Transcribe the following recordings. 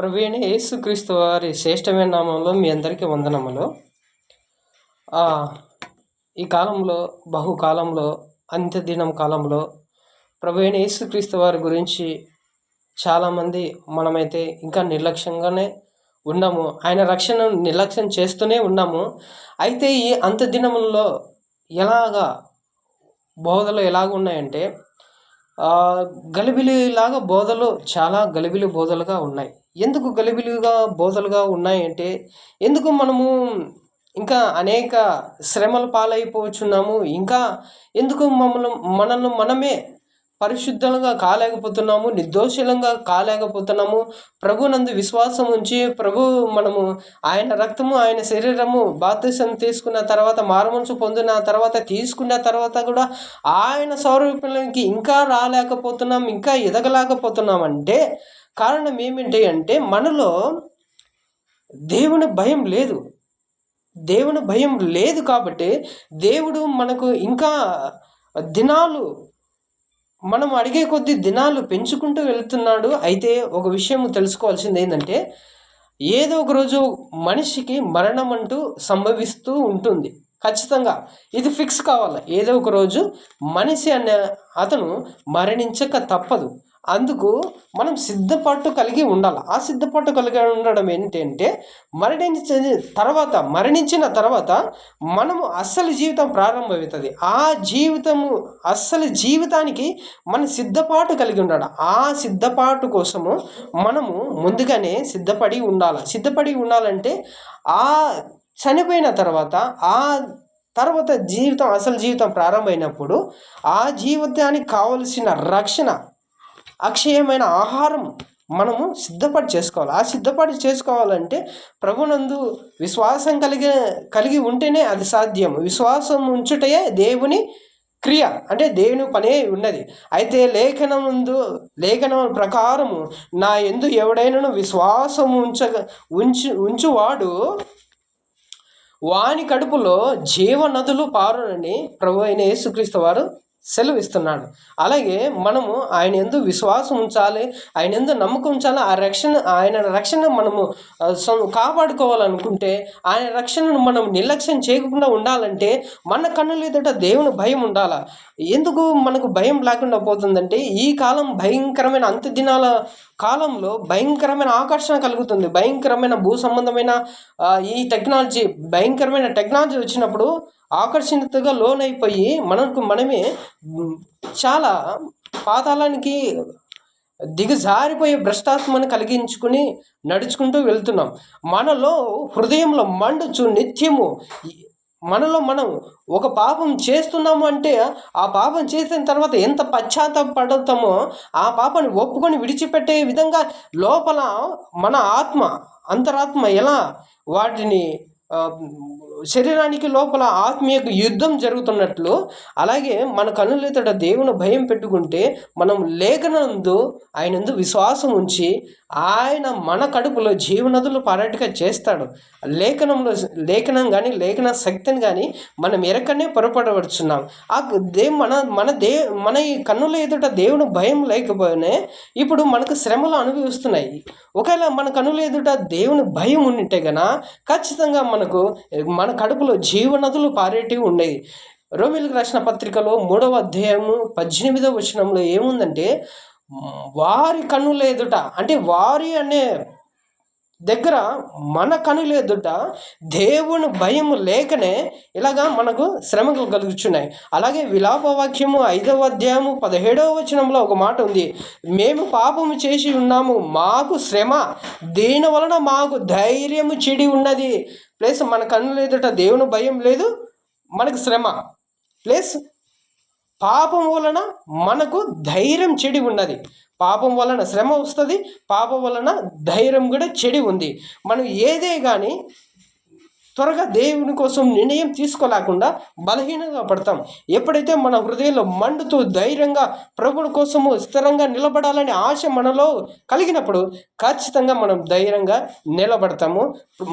ప్రవీణ యేసుక్రీస్తు వారి శ్రేష్టమైన నామంలో మీ అందరికీ వందనములు. ఈ కాలంలో బహుకాలంలో అంత్యదినం కాలంలో ప్రవీణ యేసుక్రీస్తు వారి గురించి చాలామంది మనమైతే ఇంకా నిర్లక్ష్యంగానే ఉన్నాము. ఆయన రక్షణను నిర్లక్ష్యం చేస్తూనే ఉన్నాము. అయితే ఈ అంత్యదినములలో ఎలాగా బోధలు ఎలాగ ఉన్నాయంటే గలిబిలిలాగా బోధలు చాలా గలిబిలి బోధలుగా ఉన్నాయి. ఎందుకు గలిబిలిగా బోధలుగా ఉన్నాయంటే ఎందుకు మనము ఇంకా అనేక శ్రమల పాలైపోవచ్చున్నాము ఇంకా ఎందుకు మమ్మల్ని మనల్ని మనమే పరిశుద్ధంగా కాలేకపోతున్నాము నిర్దోషులంగా కాలేకపోతున్నాము ప్రభునందు విశ్వాసం ఉంచి ప్రభు మనము ఆయన రక్తము ఆయన శరీరము బాధ్యసం తీసుకున్న తర్వాత మారుమనసు పొందిన తర్వాత తీసుకున్న తర్వాత కూడా ఆయన స్వరూపంలోకి ఇంకా రాలేకపోతున్నాం ఇంకా ఎదగలేకపోతున్నాం అంటే కారణం ఏమిటి అంటే మనలో దేవుని భయం లేదు. దేవుని భయం లేదు కాబట్టి దేవుడు మనకు ఇంకా దినాలు మనం అడిగే కొద్ది దినాలు పెంచుకుంటూ వెళ్తున్నాడు. అయితే ఒక విషయం తెలుసుకోవాల్సింది ఏంటంటే ఏదో ఒక రోజు మనిషికి మరణం అంటూ సంభవిస్తూ ఉంటుంది. ఖచ్చితంగా ఇది ఫిక్స్ కావాలి. ఏదో ఒక రోజు మనిషి అనే అతను మరణించక తప్పదు. అందుకు మనం సిద్ధపాటు కలిగి ఉండాలి. ఆ సిద్ధపాటు కలిగి ఉండడం ఏంటంటే మరణించిన తర్వాత మరణించిన తర్వాత మనము అస్సలు జీవితం ప్రారంభమవుతుంది. ఆ జీవితము అస్సలు జీవితానికి మన సిద్ధపాటు కలిగి ఉండాలి. ఆ సిద్ధపాటు కోసము మనము ముందుగానే సిద్ధపడి ఉండాలి. సిద్ధపడి ఉండాలంటే ఆ చనిపోయిన తర్వాత ఆ తర్వాత జీవితం అసలు జీవితం ప్రారంభమైనప్పుడు ఆ జీవితానికి కావలసిన రక్షణ అక్షయమైన ఆహారం మనము సిద్ధపడి చేసుకోవాలి. ఆ సిద్ధపడి చేసుకోవాలంటే ప్రభునందు విశ్వాసం కలిగి కలిగి ఉంటేనే అది సాధ్యం విశ్వాసం ఉంచుటయే దేవుని క్రియ. అంటే దేవుని పనే ఉన్నది. అయితే లేఖనం ముందు లేఖనం ప్రకారము నా ఎందు ఎవడైనాను విశ్వాసం ఉంచ ఉంచు ఉంచువాడు వాని కడుపులో జీవనదులు పారునని ప్రభు అయిన యేసుక్రీస్తు వారు సెలవిస్తున్నాడు. అలాగే మనము ఆయన ఎందు విశ్వాసం ఉంచాలి ఆయన ఎందు నమ్మకం ఉంచాలి ఆ రక్షణ ఆయన రక్షణ మనము కాపాడుకోవాలనుకుంటే ఆయన రక్షణను మనం నిర్లక్ష్యం చేయకుండా ఉండాలంటే మన కన్నుల ఎదుట దేవుని భయం ఉండాలి? ఎందుకు మనకు భయం లేకుండా పోతుందంటే ఈ కాలం భయంకరమైన అంత్య దినాల కాలంలో భయంకరమైన ఆకర్షణ కలుగుతుంది. భయంకరమైన భూ సంబంధమైన ఈ టెక్నాలజీ భయంకరమైన టెక్నాలజీ వచ్చినప్పుడు ఆకర్షణతగా లోనైపోయి మనకు మనమే చాలా పాతాళానికి దిగజారిపోయే భ్రష్టాత్మని కలిగించుకుని నడుచుకుంటూ వెళ్తున్నాం. మనలో హృదయంలో మండుచు నిత్యము మనలో మనం ఒక పాపం చేస్తున్నాము అంటే ఆ పాపం చేసిన తర్వాత ఎంత పశ్చాత్తపడతామో ఆ పాపాన్ని ఒప్పుకొని విడిచిపెట్టే విధంగా లోపల మన ఆత్మ అంతరాత్మ ఎలా వాటిని శరీరానికి లోపల ఆత్మీయ యుద్ధం జరుగుతున్నట్లు అలాగే మన కన్నులెతట దేవుని భయం పెట్టుకుంటే మనం లేఖనందు ఆయనందు విశ్వాసం ఉంచి ఆయన మన కడుపులో జీవనదులు పారాటిగా చేస్తాడు. లేఖనంలో లేఖనం కానీ లేఖన శక్తిని కానీ మనం ఎరకనే పొరపడవచ్చున్నాం. ఆ దే మన మన దే మన ఈ కన్నుల ఎదుట దేవుని భయం లేకపోయినా ఇప్పుడు మనకు శ్రమలు అనుభవిస్తున్నాయి. ఒకవేళ మన కన్నుల ఎదుట దేవుని భయం ఉంటే గన ఖచ్చితంగా మనకు మన కడుపులో జీవనదులు పారేటివి ఉన్నాయి. రోమిలకు రాసిన పత్రికలో మూడవ అధ్యాయము పద్దెనిమిదవ వచనంలో ఏముందంటే వారి కన్నుల ఎదుట అంటే వారి అనే దగ్గర మన కనుల ఎదుట దేవుని భయం లేకనే ఇలాగా మనకు శ్రమలు కలుగుచున్నాయి. అలాగే విలాప వాక్యము ఐదవ అధ్యాయము పదిహేడవ వచనంలో ఒక మాట ఉంది. మేము పాపము చేసి ఉన్నాము మాకు శ్రమ దీని వలన మాకు ధైర్యము చెడి ఉన్నది. ప్లస్ మన కన్నులు ఎదుట దేవుని భయం లేదు మనకు శ్రమ. ప్లస్ పాపం వలన మనకు ధైర్యం చెడి ఉన్నది. పాపం వలన శ్రమ వస్తుంది పాపం వలన ధైర్యం కూడా చెడి ఉంది. మనం ఏదే కానీ త్వరగా దేవుని కోసం నిర్ణయం తీసుకోలేకుండా బలహీనంగా పడతాం. ఎప్పుడైతే మన హృదయంలో మండుతూ ధైర్యంగా ప్రభుని కోసము స్థిరంగా నిలబడాలనే ఆశ మనలో కలిగినప్పుడు ఖచ్చితంగా మనం ధైర్యంగా నిలబడతాము.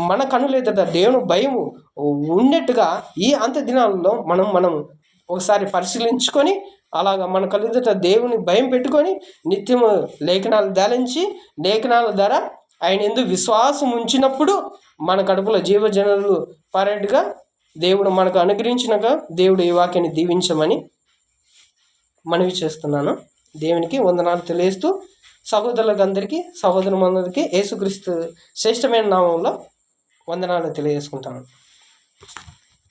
మన కనులెదుట దేవుని భయము ఉన్నట్టుగా ఈ అంత దినాలలో మనం మనం ఒకసారి పరిశీలించుకొని అలాగ మన కలుగుట దేవుని భయం పెట్టుకొని నిత్యము లేఖనాలు ధ్యానించి లేఖనాల ద్వారా ఆయన ఎందు విశ్వాసం ఉంచినప్పుడు మన కడుపులో జీవజనులు పరేట్గా దేవుడు మనకు అనుగ్రహించినాక దేవుడు ఈ వాక్యాన్ని దీవించమని మనవి చేస్తున్నాను. దేవునికి వందనాలు తెలియస్తూ సహోదరులకు అందరికీ సహోదరులందరికీ యేసుక్రీస్తు శ్రేష్టమైన నామంలో వందనాలు తెలియజేసుకుంటాను.